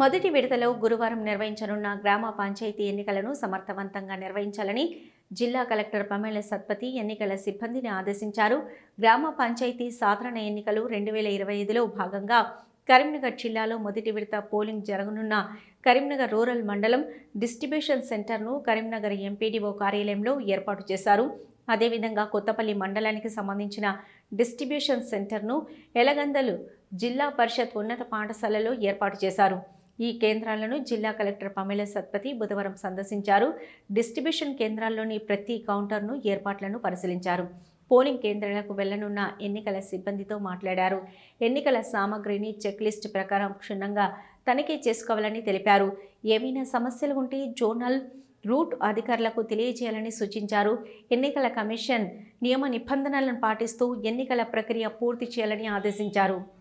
మొదటి విడతలో గురువారం నిర్వహించనున్న గ్రామ పంచాయతీ ఎన్నికలను సమర్థవంతంగా నిర్వహించాలని జిల్లా కలెక్టర్ పమేళ సత్పతి ఎన్నికల సిబ్బందిని ఆదేశించారు. గ్రామ పంచాయతీ సాధారణ ఎన్నికలు రెండు వేల ఇరవై ఐదులో భాగంగా కరీంనగర్ జిల్లాలో మొదటి విడత పోలింగ్ జరగనున్న కరీంనగర్ రూరల్ మండలం డిస్ట్రిబ్యూషన్ సెంటర్ను కరీంనగర్ ఎంపీడీఓ కార్యాలయంలో ఏర్పాటు చేశారు. అదేవిధంగా కొత్తపల్లి మండలానికి సంబంధించిన డిస్ట్రిబ్యూషన్ సెంటర్ను ఎలగందలు జిల్లా పరిషత్ ఉన్నత పాఠశాలలో ఏర్పాటు చేశారు. ఈ కేంద్రాలను జిల్లా కలెక్టర్ పమేల సత్పతి బుధవారం సందర్శించారు. డిస్ట్రిబ్యూషన్ కేంద్రాల్లోని ప్రతి కౌంటర్ను ఏర్పాట్లను పరిశీలించారు. పోలింగ్ కేంద్రాలకు వెళ్ళనున్న ఎన్నికల సిబ్బందితో మాట్లాడారు. ఎన్నికల సామగ్రిని చెక్ లిస్ట్ ప్రకారం క్షుణ్ణంగా తనిఖీ చేసుకోవాలని తెలిపారు. ఏమైనా సమస్యలు ఉంటే జోనల్ రూట్ అధికారులకు తెలియజేయాలని సూచించారు. ఎన్నికల కమిషన్ నియమ నిబంధనలను పాటిస్తూ ఎన్నికల ప్రక్రియ పూర్తి చేయాలని ఆదేశించారు.